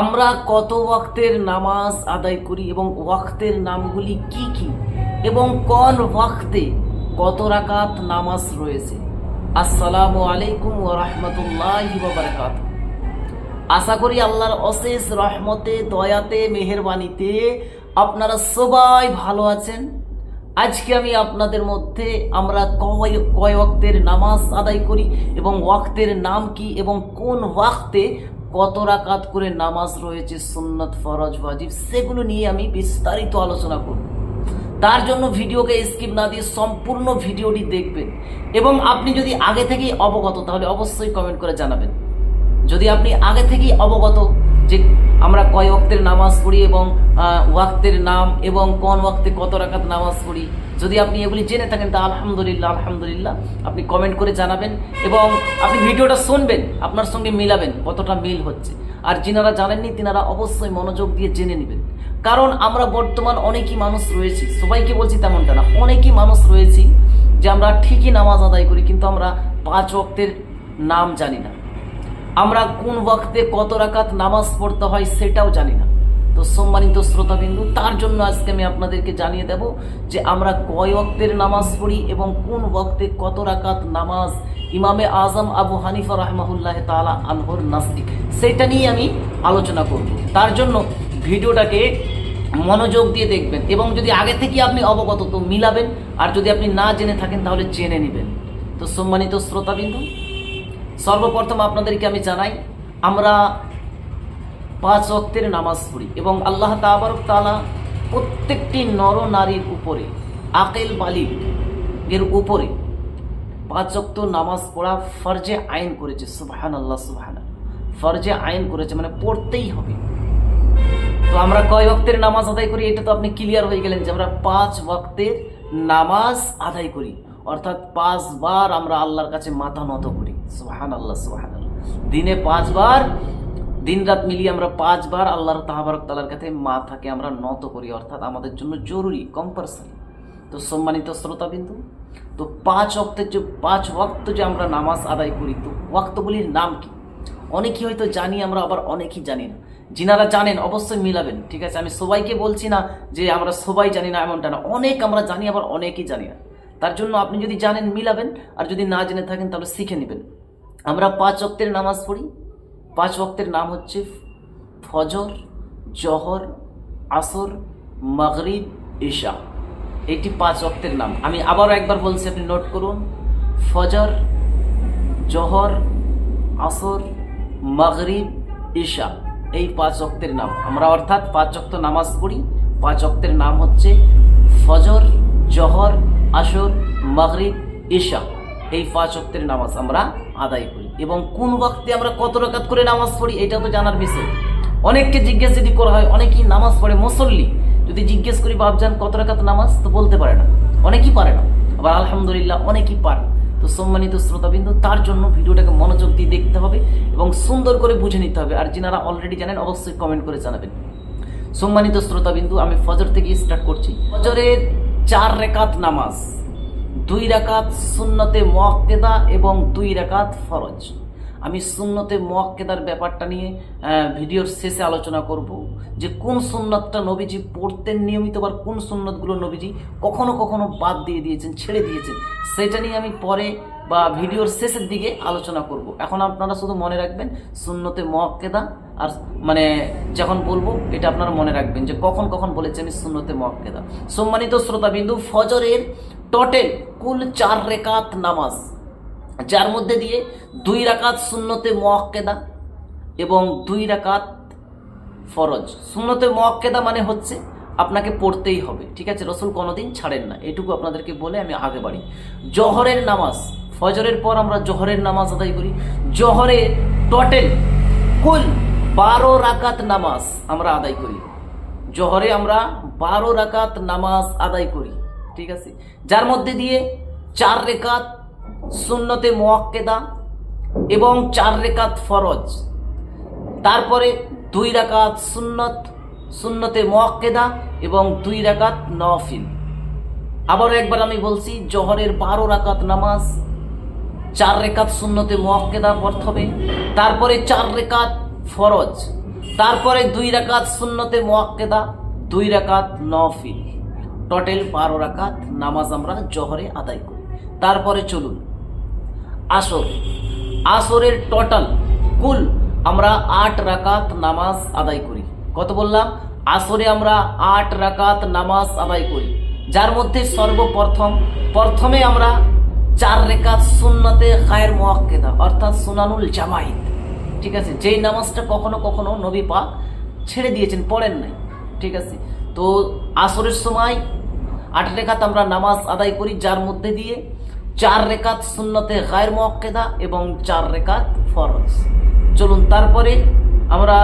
আমরা কত ওয়াক্তের নামাজ আদায় করি এবং ওয়াক্তের নামগুলি কি কি? এবং কোন ওয়াক্তে কত রাকাত নামাজ রয়েছে? আসসালামু আলাইকুম রাহমাতুল্লাহি ওয়া বারাকাতুহু। আশা করি আল্লাহর অশেষ রহমতে, দয়াতে, মেহেরবানিতে আপনারা সবাই ভালো আছেন। আজকে আমি আপনাদের মধ্যে আমরা কয় কয় ওয়াক্তের নামাজ আদায় করি এবং ওয়াক্তের নাম কি এবং কোন ওয়াক্তে কত রাকাত করে নামাজ রয়েছে, সুন্নত, ফরজ, ওয়াজিব, সেগুলো নিয়ে আমি বিস্তারিত আলোচনা করব। তার জন্য ভিডিওকে স্কিপ না দিয়ে সম্পূর্ণ ভিডিওটি দেখবেন এবং আপনি যদি আগে থেকেই অবগত, তাহলে অবশ্যই কমেন্ট করে জানাবেন। যদি আপনি আগে থেকেই অবগত যে আমরা কয় ওয়াক্তের নামাজ পড়ি এবং ওয়াক্তের নাম এবং কোন ওয়াক্তে কত রাকাত নামাজ পড়ি যদি আপনি এগুলি জেনে থাকেন, তা আলহামদুলিল্লাহ আলহামদুলিল্লাহ। আপনি কমেন্ট করে জানাবেন এবং আপনি ভিডিওটা শুনবেন, আপনার সঙ্গে মিলাবেন কতটা মিল হচ্ছে। আর যিনারা জানেননি, তিনারা অবশ্যই মনোযোগ দিয়ে জেনে নেবেন। কারণ আমরা বর্তমান অনেকই মানুষ রয়েছি, সবাইকে বলছি তেমনটা না, অনেকই মানুষ রয়েছি যে আমরা ঠিকই নামাজ আদায় করি, কিন্তু আমরা পাঁচ ওয়াক্তের নাম জানি না। আমরা কোন ওয়াক্তে কত রাকাত নামাজ পড়তে হয় সেটাও জানি না। তো সম্মানিত শ্রোতাবিন্দু, তার জন্য আজকে আমি আপনাদেরকে জানিয়ে দেব যে আমরা কয় ওয়াক্তের নামাজ পড়ি এবং কোন ওয়াক্তে কত রাকাত নামাজ ইমামে আজম আবু হানিফা রহমাহুল্লাহ তালা আনহর নাস্তিক। সেটা নিয়ে আমি আলোচনা করব। তার জন্য ভিডিওটাকে মনোযোগ দিয়ে দেখবেন এবং যদি আগে থেকে আপনি অবগত, তো মিলাবেন। আর যদি আপনি না জেনে থাকেন, তাহলে জেনে নেবেন। তো সম্মানিত শ্রোতাবিন্দু, সর্বপ্রথম আপনাদেরকে আমি জানাই, আমরা পাঁচ অক্তের নামাজ পড়ি এবং আল্লাহ তাবারক তালা প্রত্যেকটি নর নারীর উপরে, আকেল বালিক এর উপরে পাঁচ অক্ত নামাজ পড়া ফরজে আইন করেছে সুবাহান আল্লাহ সুবাহান ফরজে আইন করেছে মানে পড়তেই হবে। তো আমরা কয় ওয়াক্তের নামাজ আদায় করি, এটা তো আপনি ক্লিয়ার হয়ে গেলেন যে আমরা পাঁচ ওয়াক্তের নামাজ আদায় করি। অর্থাৎ পাঁচবার আমরা আল্লাহর কাছে মাথা নত করি সুহান আল্লাহ সুহান আল্লাহ দিনে পাঁচবার দিন রাত মিলিয়ে আমরা পাঁচবার আল্লাহর তাহাবারক তালার কাছে মাথাকে আমরা নত করি, অর্থাৎ আমাদের জন্য জরুরি কম্পালসারি তো সম্মানিত শ্রোতাবিন্দু, তো পাঁচ ওয়াক্তের যে পাঁচ ওয়াক্ত যে আমরা নামাজ আদায় করি, তো ওয়াক্তগুলির নাম কি? অনেকেই হয়তো জানি, আমরা আবার অনেকেই জানি না। যিনারা জানেন, অবশ্যই মিলাবেন, ঠিক আছে? আমি সবাইকে বলছি না যে আমরা সবাই জানি না, এমনটা না। অনেক আমরা জানি, আবার অনেকেই জানি না। তার জন্য আপনি যদি জানেন, মিলাবেন, আর যদি না জেনে থাকেন, তাহলে শিখে নেবেন। আমরা পাঁচ ওয়াক্তের নামাজ পড়ি পাঁচ ওয়াক্তের নাম হচ্ছে ফজর, জহর, আসর, মাগরিব ঈশা এটি পাঁচ ওয়াক্তের নাম। আমি আবারও একবার বলছি, আপনি নোট করুন। ফজর, জহর, আসর, মাগরিব ঈশা এই পাঁচ অক্তের নাম। আমরা অর্থাৎ পাঁচ অক্ত নামাজ পড়ি। পাঁচ অক্তের নাম হচ্ছে ফজর, জহর, আসর, মাগরিব ঈশা এই পাঁচ অক্তের নামাজ আমরা আদায় করি। এবং কোন ওয়াক্তে আমরা কত রকাত করে নামাজ পড়ি, এটা তো জানার বিষয়। অনেককে জিজ্ঞেস যদি করা হয়, অনেকেই নামাজ পড়ে মুসল্লি। যদি জিজ্ঞেস করি বাপজান কত রকাত নামাজ? তো বলতে পারে না। অনেকেই পারে না। আবার আলহামদুলিল্লাহ, অনেকেই পারে তো সম্মানিত শ্রোতাবিন্দু, তার জন্য ভিডিওটাকে মনোযোগ দিয়ে দেখতে হবে এবং সুন্দর করে বুঝে নিতে হবে। আর যিনারা অলরেডি জানেন, অবশ্যই কমেন্ট করে জানাবেন। সম্মানিত শ্রোতাবিন্দু, আমি ফজর থেকে স্টার্ট করছি। ফজরের চার রেকাত নামাজ। দুই রাকাত সুন্নতে মোয়াক্কেদা এবং দুই রাকাত ফরজ। আমি সুন্নতে মোয়াক্কেদার ব্যাপারটা নিয়ে ভিডিওর শেষে আলোচনা করব যে কোন সুন্নতটা নবীজি পড়তেন নিয়মিত আবার কোন সুন্নতগুলো নবীজি কখনো কখনো বাদ দিয়ে দিয়েছেন, ছেড়ে দিয়েছেন, সেটা নিয়ে আমি পরে বা ভিডিওর শেষের দিকে আলোচনা করব। এখন আপনারা শুধু মনে রাখবেন, সুন্নতে মোয়াক্কেদা আর মানে যখন বলব, এটা আপনারা মনে রাখবেন যে কখন কখন বলেছে আমি সুন্নতে মোয়াক্কেদা। সম্মানিত শ্রোতাবিন্দু, ফজরের টোটাল কুল চার রেকাত নামাজ, যার মধ্যে দিয়ে দুই রাকাত শূন্যতে মোয়াক্কেদা এবং দুই রাকাত ফরজ। শূন্যতে মোয়াক্কেদা মানে হচ্ছে আপনাকে পড়তেই হবে, ঠিক আছে? রসুল কোনোদিন ছাড়েন না। এটুকু আপনাদেরকে বলে আমি আগে বাড়ি। জহরের নামাজ, ফজরের পর আমরা জহরের নামাজ আদায় করি। জহরে টোটাল কুল বারো রাকাত নামাজ আমরা আদায় করি। জহরে আমরা বারো রাকাত নামাজ আদায় করি। ঠিক আছে? যার মধ্যে দিয়ে চার রেকাত সুন্নতে মোয়াক্কেদা এবং চার রেকাত ফরজ। তারপরে দুই রাকাত সুন্নত, সুন্নতে মোয়াক্কেদা এবং দুই রাকাত নফিল আবারও একবার আমি বলছি, জহরের বারো রাকাত নামাজ, চার রেকাত সুন্নতে মোয়াক্কেদা প্রথমে তারপরে চার রেকাত ফরজ, তারপরে দুই রাকাত শূন্যতে মোয়াক্কেদা, দুই রাকাত নফিল টোটাল বারো রাকাত নামাজ আমরা জহরে আদায় করি। তারপরে চলুন। আসর। আসরের টোটাল কুল আমরা আট রাকাত নামাজ আদায় করি। কত বললাম? আসরে আমরা আট রাকাত নামাজ আদায় করি। যার মধ্যে সর্বপ্রথম, প্রথমে আমরা চার রেকাত সুন্নতে খায়ের মোয়াক্কেদা, অর্থাৎ সুনানুল জামাইত ঠিক আছে? যেই নামাজটা কখনো কখনো নবী পাক ছেড়ে দিয়েছেন, পড়েন নাই। ঠিক আছে? তো আসরের সময় আট রেখাত আমরা নামাজ আদায় করি, যার মধ্যে দিয়ে চার রেখাত সুন্নতে গায়ের মোয়াক্কেদা এবং চার রেখাত ফরজ। চলুন, তারপরে আমরা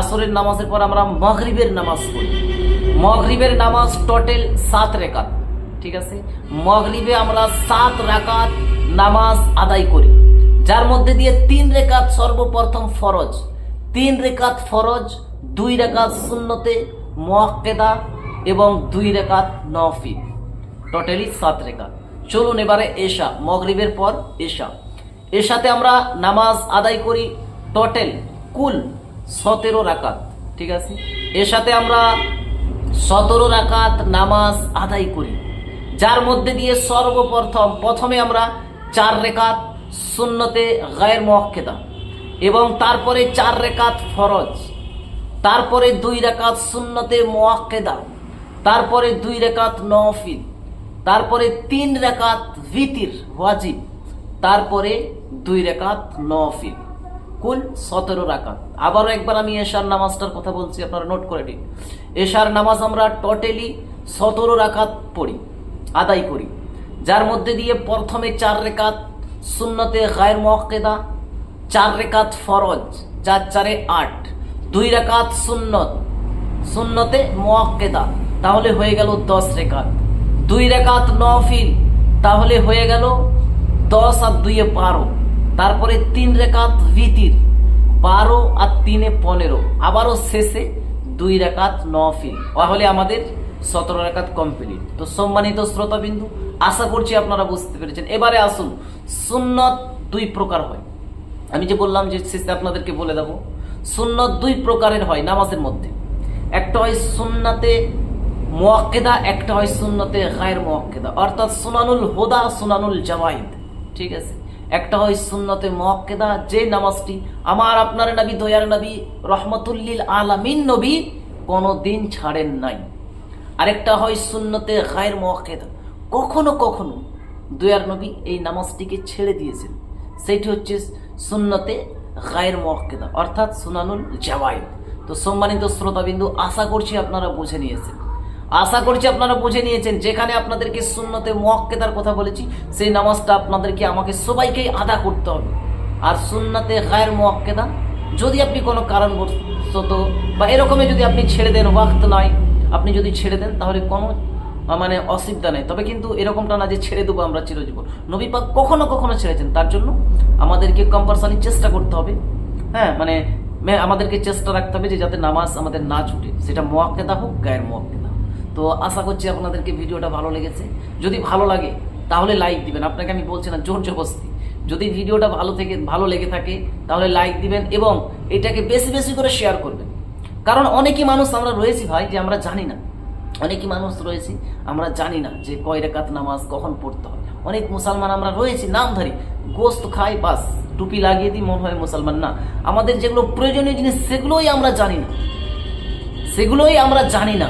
আসরের নামাজের পর আমরা মগরিবের নামাজ পড়ি। মগরিবের নামাজ টোটাল সাত রেখাত, ঠিক আছে? মগরিবে আমরা সাত রাকাত নামাজ আদায় করি, যার মধ্যে দিয়ে তিন রেখাত সর্বপ্রথম ফরজ। তিন রেখাত ফরজ, দুই রেখাত শূন্যতে মোয়াক্কেদা এবং দুই রেখাত নফিল টোটালি সাত রেখাত। চলুন এবারে এশা, মগরিবের পর এশা। এশাতে আমরা নামাজ আদায় করি টোটাল কুল সতেরো রাকাত, ঠিক আছে? এশাতে আমরা সতেরো রাকাত নামাজ আদায় করি, যার মধ্যে দিয়ে সর্বপ্রথম প্রথমে আমরা চার রেখাত শূন্যতে গায়ের মোয়াক্কেদা এবং তারপরে চার রেখাত ফরজ। তারপরে দুই রেখাত শূন্যতে মোয়াক্কেদা তারপরে দুই রেখাত নফিল, তারপরে তিন রেখাত ভিতির ওয়াজিব, তারপরে দুই রেখাত নফিল। কুল সতেরো রাকাত। আবারও একবার আমি এশার নামাজটার কথা বলছি, আপনারা নোট করে নিন। এশার নামাজ আমরা টোটালি সতেরো রাকাত পড়ি, আদায় করি। যার মধ্যে দিয়ে প্রথমে চার রেখাত শূন্যতে গায়ের মক্কেদা চার রেখাত ফরজ চার চারে আট। দুই রেখাত সুন্নত, সুন্নতে মোয়াক্কেদা, তাহলে হয়ে গেল দশ রেখাত দুই রেখাত নফিল, তাহলে হয়ে গেল দশ আর দুইয়ে বারো। তারপরে তিন রেখাত ভিতির, বারো আর তিনে পনেরো। আবারও শেষে দুই রেখাত নফিল। তাহলে আমাদের সতেরো রেখাত কমপ্লিট। তো সম্মানিত শ্রোতাবিন্দু, আশা করছি আপনারা বুঝতে পেরেছেন। এবারে আসুন, সুন্নত দুই প্রকার হয়। আমি যে বললাম যে শেষে আপনাদেরকে বলে দেবো সুন্নত দুই প্রকারের হয় নামাজের মধ্যে। একটা হয় সুন্নাতে মোয়াক্কেদা, একটা হয় সুন্নতে গায়ের মোয়াক্কেদা। অর্থাৎ সুনানুল হোদা, সুনানুল জাওয়াইদ। ঠিক আছে? একটা হয় সুন্নতে মোয়াক্কেদা, যে নামাজটি আমার আপনার নবী, দয়ার নবী, রহমতুল্লিল আলামিন নবী কোনো দিন ছাড়েন নাই। আরেকটা হয় সুন্নতে গায়ের মোয়াক্কেদা। কখনো কখনো দয়ার নবী এই নামাজটিকে ছেড়ে দিয়েছেন। সেটি হচ্ছে সুন্নতে গায়ের মোয়াক্কেদা অর্থাৎ সুনানুল জাওয়াইদ তো সম্মানিত শ্রোতাবিন্দু, আশা করছি আপনারা বুঝে নিয়েছেন। আশা করছি আপনারা বুঝে নিয়েছেন, যেখানে আপনাদেরকে সুন্নতে মোয়াক্কেদার কথা বলেছি, সেই নামাজটা আপনাদেরকে, আমাকে সবাইকেই আদা করতে হবে। আর সুন্নতে গায়ের মোয়াক্কেদা, যদি আপনি কোনো কারণবশত বা এরকমই যদি আপনি ছেড়ে দেন, ওয়াক্ত নয়, আপনি যদি ছেড়ে দেন, তাহলে কোনো মানে অসুবিধা নেই। তবে কিন্তু এরকমটা না যে ছেড়ে দেবো আমরা চিরজীবন। নবী পাক কখনো কখনো ছেড়েছেন, তার জন্য আমাদেরকে কম্পালসারি চেষ্টা করতে হবে। হ্যাঁ মানে আমাদেরকে চেষ্টা রাখতে হবে যে যাতে নামাজ আমাদের না ছুটে। সেটা মোয়াক্কেদা হোক, গায়ের মোয়াক্কেদা। তো আশা করছি আপনাদেরকে ভিডিওটা ভালো লেগেছে। যদি ভালো লাগে, তাহলে লাইক দিবেন। আপনাকে আমি বলছি না, জোর জবস্তি যদি ভিডিওটা ভালো থেকে ভালো লেগে থাকে, তাহলে লাইক দিবেন এবং এটাকে বেশি বেশি করে শেয়ার করবেন। কারণ অনেকই মানুষ আমরা রয়েছি ভাই, যে আমরা জানি না। অনেকই মানুষ রয়েছি, আমরা জানি না যে কয় রেখাত নামাজ কখন পড়তে হয়। অনেক মুসলমান আমরা রয়েছি, নামধারী। গোস্ত খাই, বাস, টুপি লাগিয়ে দিই, মনে হয় মুসলমান না। আমাদের যেগুলো প্রয়োজনীয় জিনিস, সেগুলোই আমরা জানি না। সেগুলোই আমরা জানি না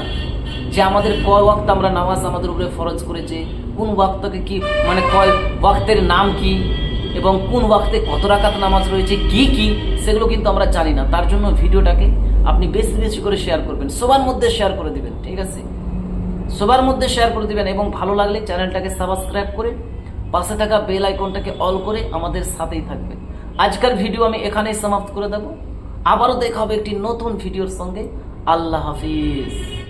যে আমাদের কয় ওয়াক্ত আমরা নামাজ আমাদের উপরে ফরজ করেছে, কোন ওয়াক্তকে কি মানে কয় ওয়াক্তের নাম কি, এবং কোন ওয়াক্তে কত রাকাত নামাজ রয়েছে, কি কি, সেগুলো কিন্তু আমরা জানি না। তার জন্য ভিডিওটাকে আপনি বেশি বেশি করে শেয়ার করবেন, সবার মধ্যে শেয়ার করে দিবেন, ঠিক আছে? সবার মধ্যে শেয়ার করে দেবেন এবং ভালো লাগলে চ্যানেলটাকে সাবস্ক্রাইব করে পাশে থাকা বেল আইকনটাকে অল করে আমাদের সাথেই থাকবেন। আজকের ভিডিও আমি এখানেই সমাপ্ত করে দেব। আবারও দেখা হবে একটি নতুন ভিডিওর সঙ্গে। আল্লাহ হাফিজ।